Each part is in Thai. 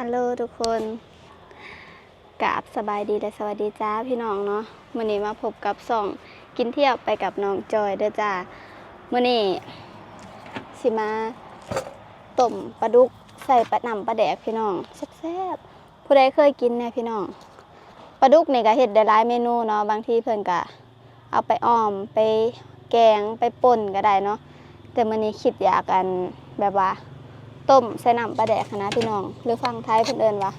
ฮัลโหลทุกคนกราบสบายดีและสวัสดีจ้าพี่น้องเนาะมื่อนี้มาพบกับส่องกินเที่ยวไปกับน้องจอยเด้อจ้ามื่อนี้สิมาต้มปลาดุกใส่ปลาหนำปลาแดกพี่น้องแซ่บๆผู้ใดเคยกินเนี่ยพี่น้องปลาดุกนี่ก็เห็ดได้หลายเมนูเนาะบางทีเพิ่นก็เอาไปอ้อมไปแกงไปป่นก็ได้เนาะแต่มื่อนี้คิดอยากกันแบบว่า ต้มใส่น้ำปลาแดกนะพี่น้อง หรือฟังไทยเพิ่นเอินว่า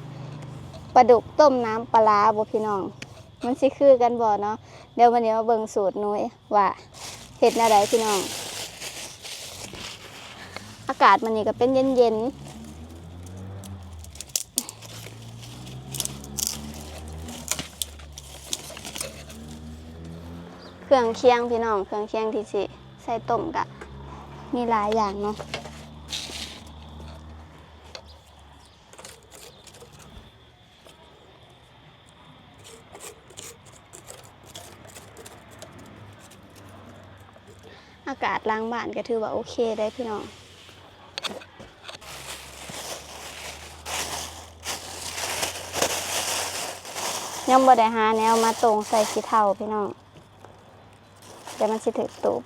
ปลาดุกต้มน้ำปลาร้าบ่พี่น้อง มันสิคือกันบ่เนาะเดี๋ยววันนี้มาเบิ่งสูตรนุ้ยว่าเฮ็ดแนวใดพี่น้อง อากาศมันนี่ก็เป็นเย็นๆเครื่องเคียงพี่น้อง เครื่องเคียงที่สิใส่ต้มก็มีหลายอย่างเนาะ กาศล้างบ้านก็ถือว่าโอเคได้พี่น้องยังบ่ได้หาแนวมาตรงใส่ขี้เท่าพี่น้องเดี๋ยวมันสิถึกตูบ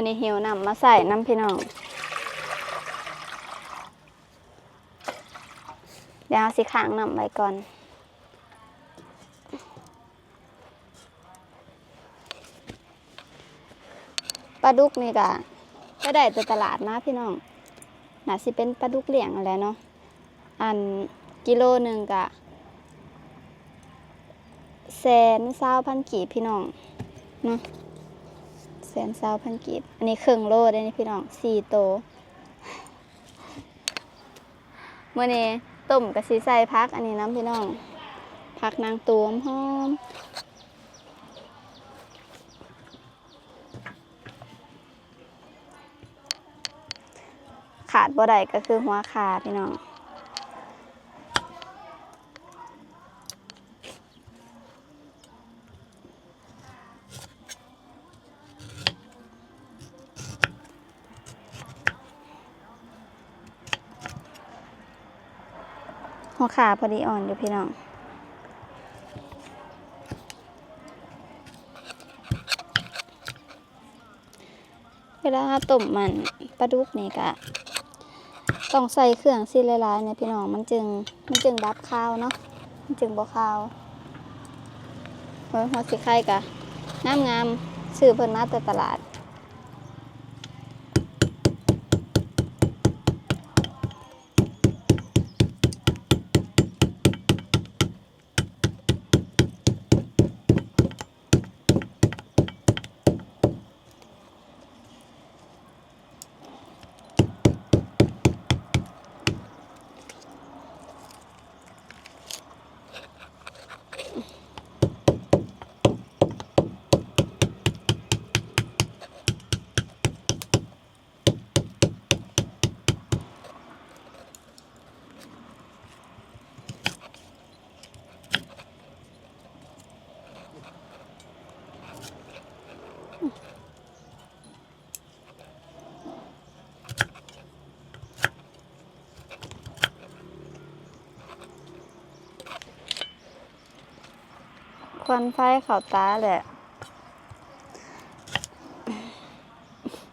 มื่อนี้หิวน้ำมาใส่น้ำพี่น้องเดี๋ยวเอาสิข้างน้ำไว้ก่อนปลาดุกนี่ก็ก็ได้แต่ตลาดมาพี่น้องน่าสิเป็นปลาดุกเหลี่ยงอะไรเนาะอันกิโลหนึ่งกะแสนเศร้าพันกีบพี่น้องเนาะ แสนเศร้าพันกีบอันนี้ครึ่งโลได้นี่พี่น้องสี่โตเมื่อนี้ต้มกับสีใส่พัก อันนี้น้ำพี่น้องพักนางตูมหอมขาดบ่ได้ก็คือหัวขาพี่น้อง หัวขาพอดีอ่อนอยู่พี่น้องเวลาต้มมันปลาดุกนี่กะต้องใส่เครื่องซีลลายเนี่ยพี่น้องมันจึงมันจึงดับข้าวเนาะมันจึงบ่ข้าวเฮ้ยหัวสีไข่กะงามงามซื้อเพิ่นมาแต่ตลาด ควันไฟเข้าตาแหละ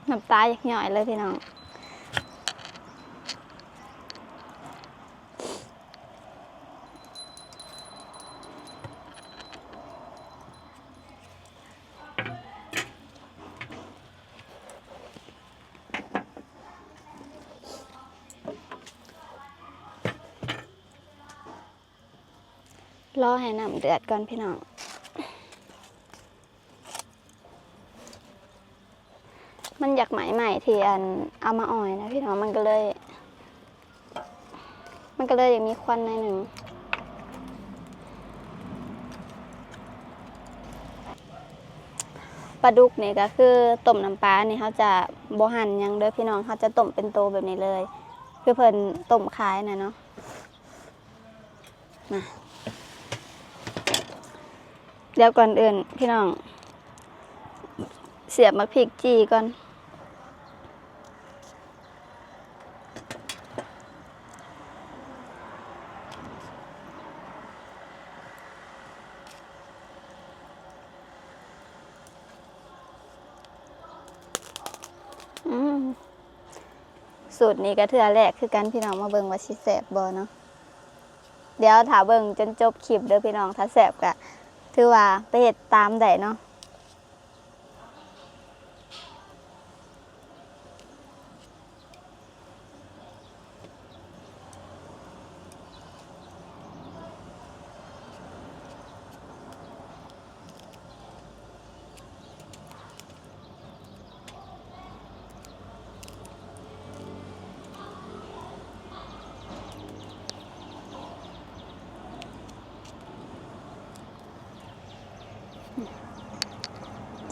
น้ำตาอยากหย่อยเลยพี่น้องรอให้น้ำเดือดก่อนพี่น้อง มันอยากไหมใหม่ที่อันเอามาอ่อยนะพี่น้องมันก็เลย มันก็เลยยังมีควันในหนึ่งปลาดุกนี่ก็คือต้มน้ำปลานี่เขาจะบหั่นยังเด้อพี่น้องเขาจะต้มเป็นโตแบบนี้เลย คือเพิ่นต้มขายนะเนาะนะเดี๋ยวก่อนอื่นพี่น้อง เสียบมะพริกจีก่อน สูตรนี้ก็เทื่อแรกคือกันพี่น้องมาเบิ่งว่าสิแสบบ่เนาะเดี๋ยวถ้าเบิ่งจนจบคลิปเด้อพี่น้องถ้าแสบก็ถือว่าไปเฮ็ดตามได้เนาะ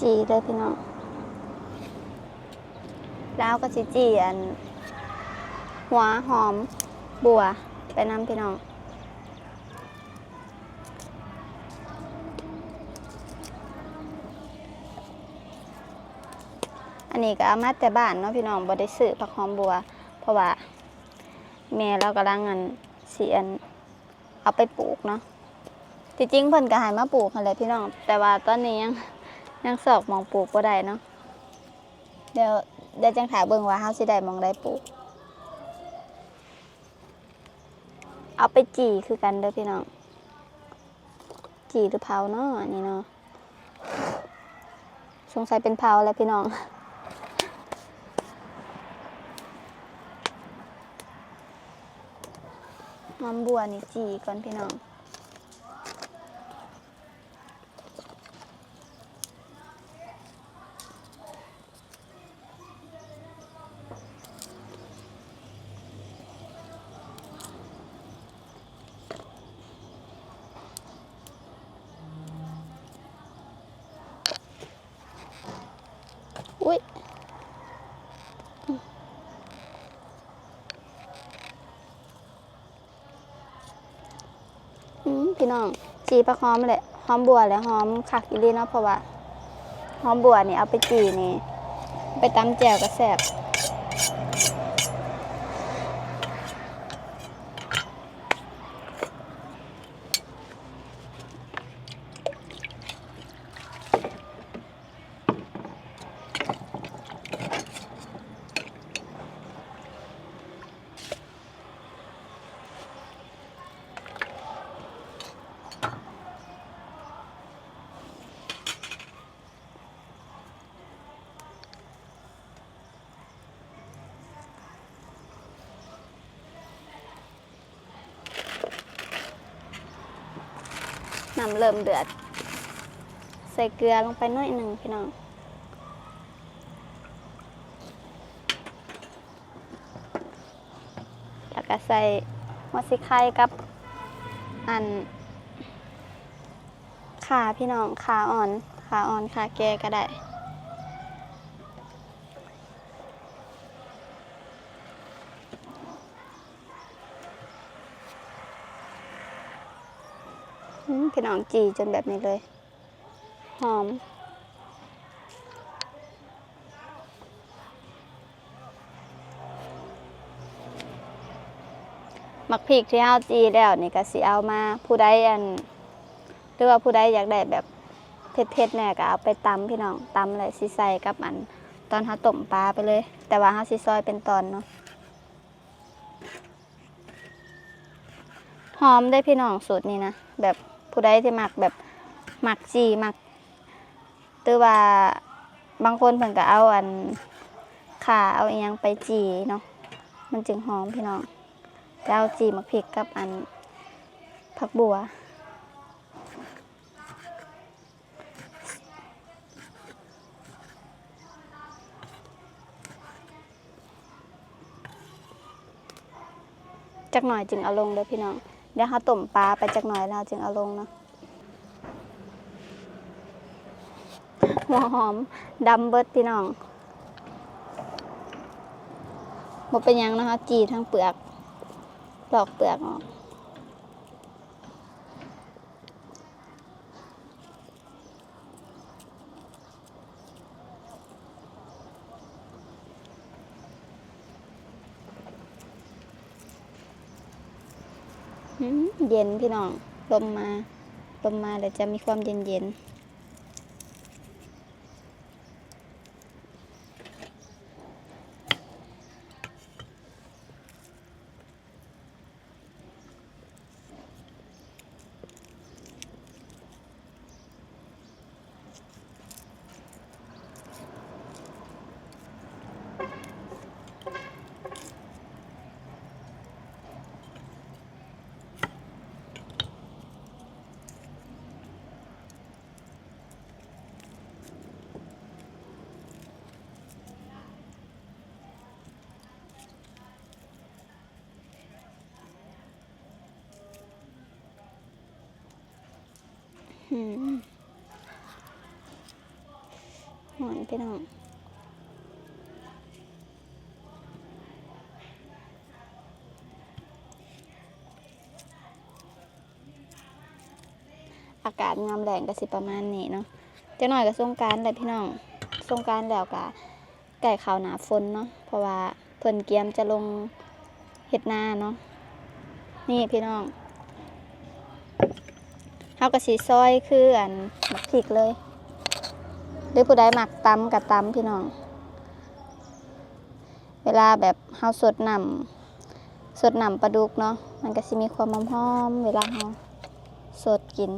จีเลยพี่น้องแล้วก็สิจีอัน หัวหอมบัวไปน้ำพี่น้องอันนี้ก็เอามาแต่บ้านเนาะพี่น้องบ่ได้ซื้อผักหอมบัว เพราะว่าแม่เรากำลังอันสีอันเอาไปปลูกเนาะที่จริงเพิ่นก็ให้มาปลูกนั่นแหละพี่น้อง แต่ว่าตอนนี้ยัง ยังสอกมองปลูกบ่ได้เนาะเดี๋ยวเดี๋ยวจังถามเบิ่งว่าเฮาสิได้มองได้ปลูก เอาไปจี่คือกันเด้อพี่น้อง จี่หรือเผาเนาะอันนี้เนาะสงสัยเป็นเผาแล้วพี่น้องหอมบัวนี่จี่ก่อนพี่น้อง พี่น้องจีปลาหอมแหละหอมบัวแหละหอมคักอีลีเนาะเพราะว่าหอมบัวนี่เอาไปจีนี่ ไปตำแจ่วก็แซ่บ น้ำเริ่มเดือด ใส่เกลือลงไปน้อยหนึ่งพี่น้องแล้วก็ใส่หัวสิไข่กับอันขาพี่น้องขาอ่อนขาอ่อนขาแก่ก็ได้ อืม พี่น้องจีจนแบบนี้เลย หอม มักพริกที่เฮาจีแล้วนี่ก็สิเอามาผู้ใดอันหรือว่าผู้ใดอยากได้แบบเผ็ดๆแน่ก็เอาไปตำพี่น้องตำเลยสิใส่กับอัน ตอนเฮาต้มปลาไปเลย แต่ว่าเฮาสิซอยเป็นตอนเนาะหอมได้พี่น้องสูตรนี้นะแบบ ผู้ใดที่มักแบบมักจีมักหรือว่าบางคนเพิ่นก็เอาอันขาเอาอีหยังไปจีเนาะมันจึงหอมพี่น้องแล้วจีมักพริกกับอันผักบัวจักหน่อยจึงเอาลงเด้อพี่น้อง เดี๋ยวเขาต้มปลาไปจักหน่อยแล้วจึงเอาลงเนาะหัวหอมดำเบิดพี่น้องหมดเป็นยังนะคะจีทั้งเปลือกปลอกเปลือกออก อืม เย็นพี่น้องลมมาลมมาเดี๋ยวจะมีความเย็นเย็น หอนพี่น้องอากาศงามแรงก็สิประมาณนี้เนาะจะหน่อยกับสงการแหละพี่น้องสงการแล้วกะไก่ขาวหนาฝนเนาะเพราะว่าเพิ่นเกียมจะลงเห็ดนาเนาะนี่พี่น้อง เอาก็สีซอยคืออันมักพริกเลยหรือผู้ใดหมักตำกับตำพี่น้อง เวลาแบบเฮาสดน้ำสดน้ำปลาดุกเนาะมันก็สิมีความหอมๆเวลาเฮาสดกิน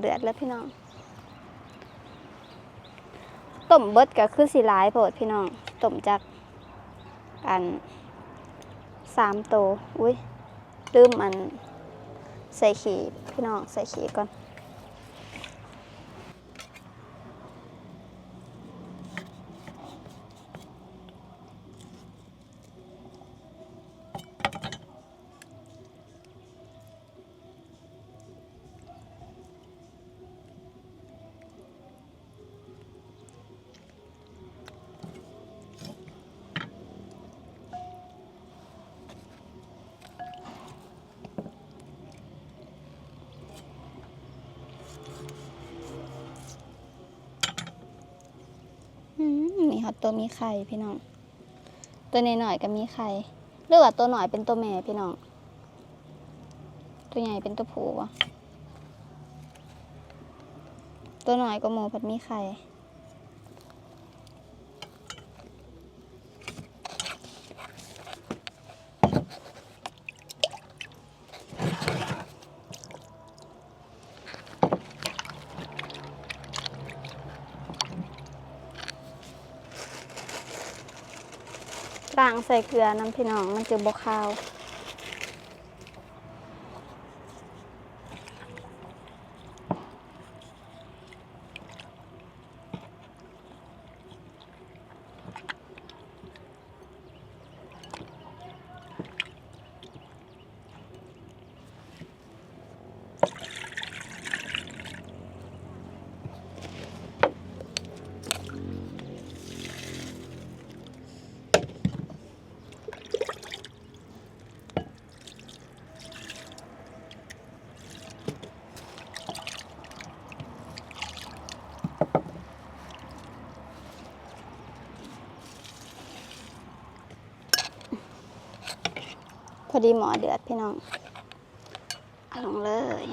เดือดแล้วพี่น้องต้มเบิดก็คือสีหลายโพดพี่น้องต้มจากอันสามโตวอุ้ยลืมอันใส่ขีพี่น้องใส่ขีก่อน ตัวมีไข่พี่น้อง ตัวน้อยๆก็มีไข่หรือว่าตัวหน่อยเป็นตัวแม่พี่น้อง ตัวใหญ่เป็นตัวผู้วะตัวหน่อยก็หมูผัดมีไข่ ใส่เกลือน้ำพี่น้องมันจะบกขาว ดีหมอเดือดพี่น้องเอาลงเลย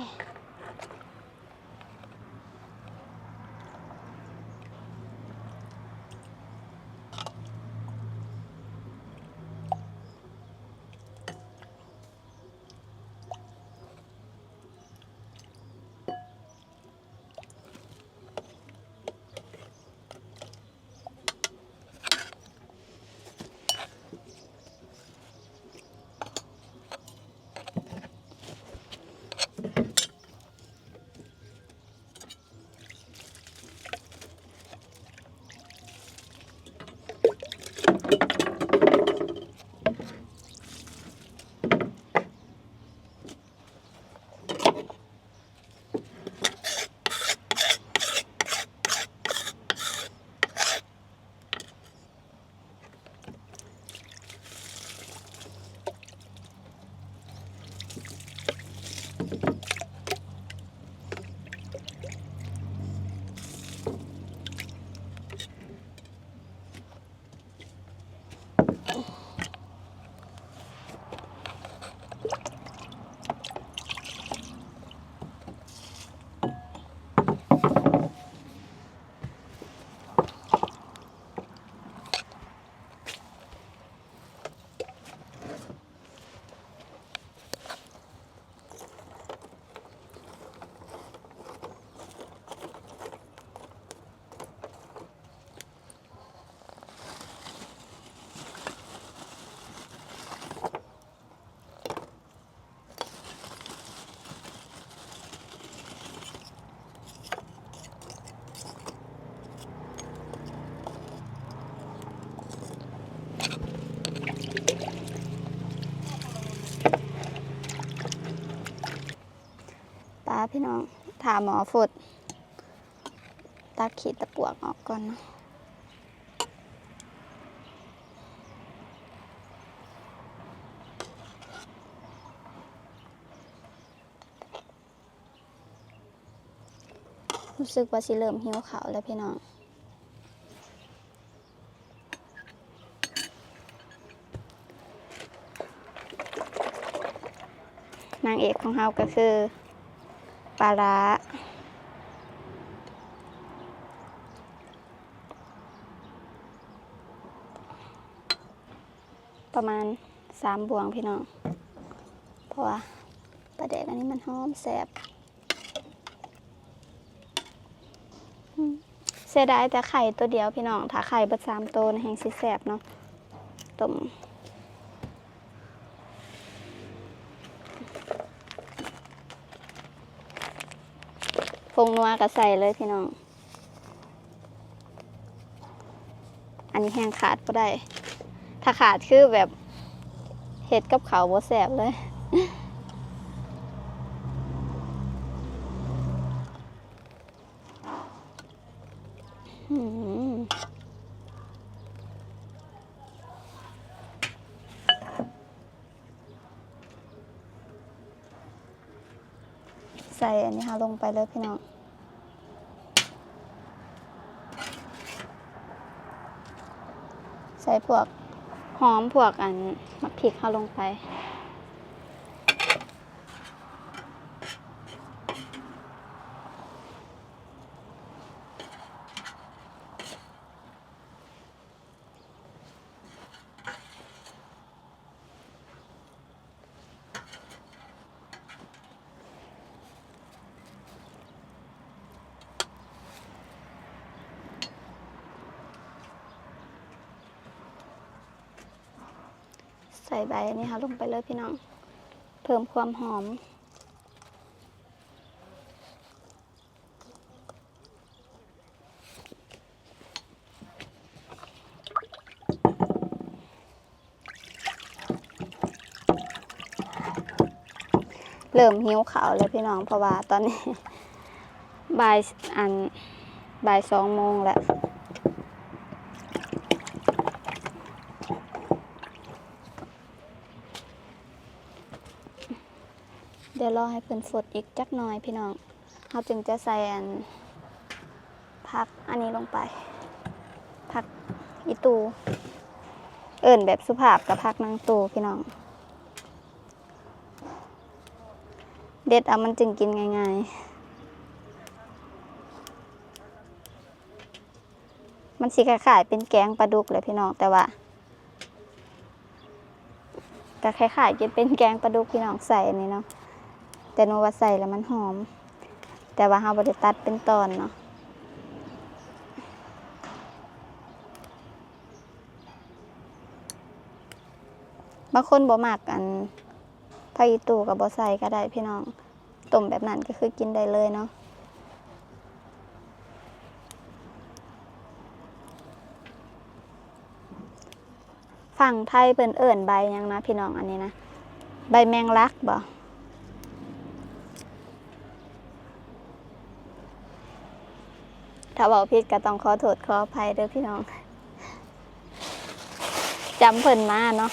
ามหมอฝดตักขีดตะปวกออกก่อนนะรู้สึกว่าสิเริ่มหิวเขาวแล้วพี่น้อง นางเอกของเฮาก็คือ ปลาร้าประมาณสามบวงพี่น้อง เพราะว่าปลาแดกอันนี้มันหอมแซ่บเสียดายแต่ไข่ตัวเดียวพี่น้อง ถ้าไข่เบิดสามตัวนะแห้งสิแซ่บเนาะต้ม งนัวก็ใส่เลยพี่น้อง อันนี้แห้งขาดก็ได้ ถ้าขาดคือแบบเห็ดกับเขาวบ่แสบเลย ใส่อันนี้ค่ะลงไปเลยพี่น้องใส่พวกหอมพวกอันมะพริกค่ะลงไป ส่ใบนี้ค่ะลงไปเลยพี่น้อง เพิ่มความหอม เริ่มหิวขาวแล้วพี่น้องเพราะว่าตอนนี้บ่ายอันบ่ายสองโมงแล้ว เดี๋ยวรอให้เพิ่นฝดอีกจักหน่อยพี่น้องเราจึงจะใส่อันผักอันนี้ลงไปผักอีตู เอิ่นแบบสุภาพกับผักนางตูพี่น้อง เด็ดเอามันจึงกินง่ายๆ มันสิคล้ายๆเป็นแกงปลาดุกเลยพี่น้องแต่ว่าก็คล้ายๆจะเป็นแกงปลาดุกพี่น้องใส่อันนี้เนาะ แต่หนูว่าใส่แล้วมันหอม แต่ว่าเราบริตัดเป็นตอนเนาะบางคนบ่มักอันพาอีตูกับบ่ใส่ก็ได้พี่น้องต้มแบบนั้นก็คือกินได้เลยเนาะฝั่งไทยเพิ่นเอิ่นใบยังนะพี่น้องอันนี้นะ ใบแมงลักบ่ ถ้าบอกผิดก็ต้องขอโทษขออภัยเด้อพี่น้องจำเพิ่นมาเนาะ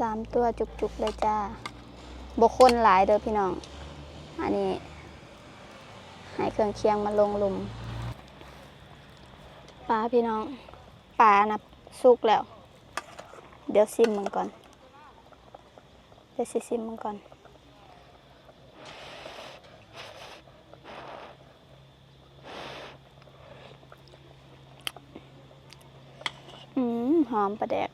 สามตัวจุกๆเลยจ้าบกคนหลายเด้อพี่น้อง อันนี้ให้เครื่องเคียงมาลงลุมปลาพี่น้องปลานะสุกแล้ว เดี๋ยวซิมมันก่อน เดี๋ยวสิซิมมันก่อนอืมหอมประแดก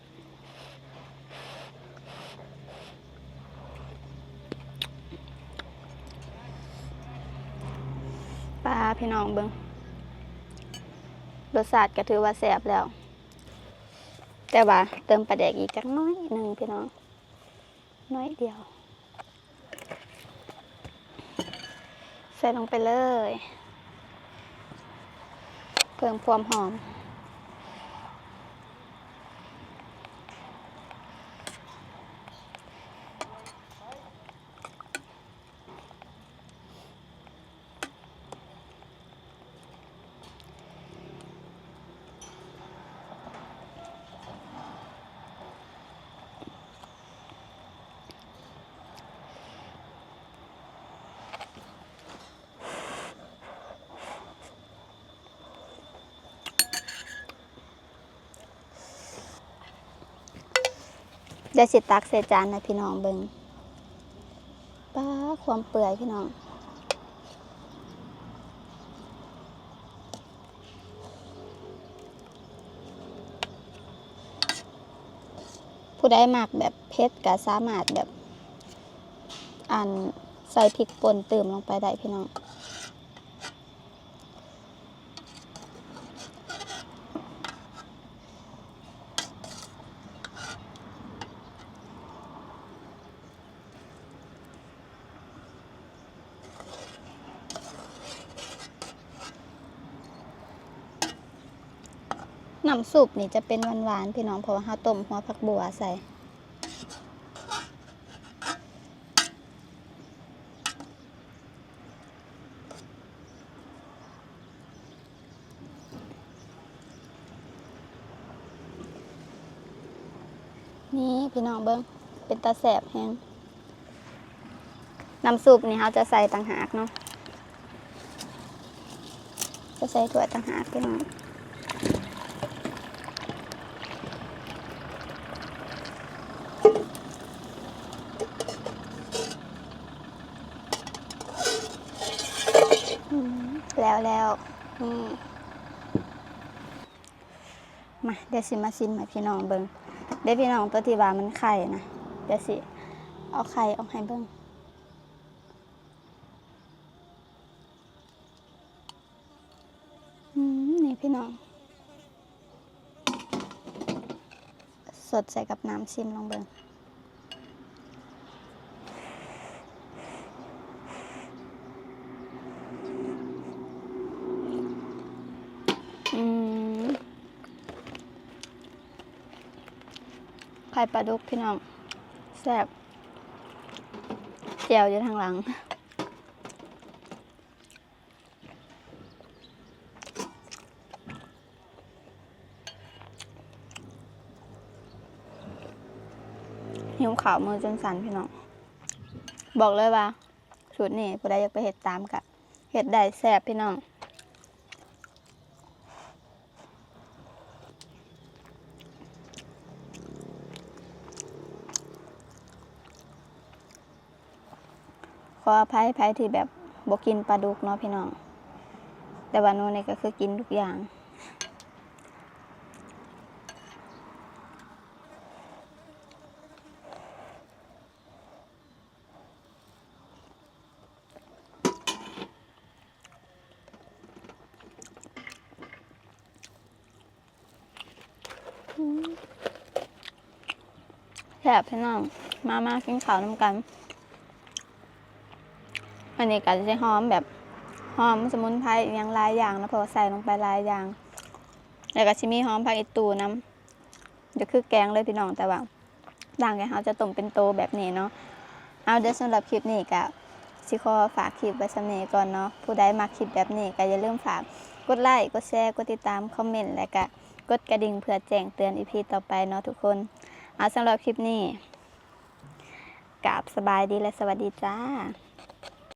ปลา พี่น้องเบิงรสชาติก็ถือว่าแซ่บแล้ว แต่ว่าเติมปลาแดกอีกจักน้อยหนึ่งพี่น้อง น้อยเดียว ใส่ลงไปเลย เพิ่มความหอม เดี๋ยวสิตักใส่จานให้พี่น้องเบิงป้าความเปื่อยพี่น้องผู้ใดมักแบบเผ็ดก็สามารถแบบอันใส่พริกป่นเติมลงไปได้พี่น้อง น้ำซุปนี่จะเป็นหวานๆพี่น้องเพราะว่าเฮาต้มหัวผักบัวใส่นี่พี่น้องเบิ้งเป็นตาแสบแฮงน้ำซุปนี่เขาจะใส่ต่างหากเนาะจะใส่ถั่วต่างหากพี่น้องอืมแล้วแล้ว นี่มาเดี๋ยวสิมาซิมให้พี่น้องเบิ้งเดี๋ยวพี่น้องตัวที่ว่ามันไข่นะเดี๋ยวสิเอาไข่ออกให้เบิ้งนี่พี่น้อง สดใส่กับน้ำชิมลองเบิ่ง ไข่ปลาดุกพี่น้องแซ่บเจียวอยู่ทางหลัง หิวขาวมือจนสั่นพี่น้อง บอกเลยว่าสูตรนี้ผู้ใดอยากไปเห็ดตามกะเห็ดได้แซ่บพี่น้อง ข ออภัยภัยที่แบบบกินปลาดุกเนาะพี่น้อง แต่ว่าน่นนี่ก็คือกินทุกอย่างแซ่บพี่น้อง มามากินข้าวน้ำกัน อันนี้ก็จะหอมแบบหอมสมุนไพรอย่างหลายอย่างแล้วพอใส่ลงไปหลายอย่าง แล้วก็ชิมีหอมผักอีตูน้ำจะคือแกงเลยพี่น้องแต่ว่าด่างแกเขาจะต้มเป็นโตแบบนี้เนาะเอาเดี๋ยวสำหรับคลิปนี้ก็สิขอฝากคลิปไว้สำเนีก่อนเนาะผู้ใดมาคลิปแบบนี้ก็อย่าลืมฝากกดไลค์กดแชร์กดติดตามคอมเมนต์และก็กดกระดิ่งเพื่อแจ้งเตือนอีพีต่อไปเนาะทุกคนเอาสำหรับคลิปนี้กราบสบายดีและสวัสดีจ้า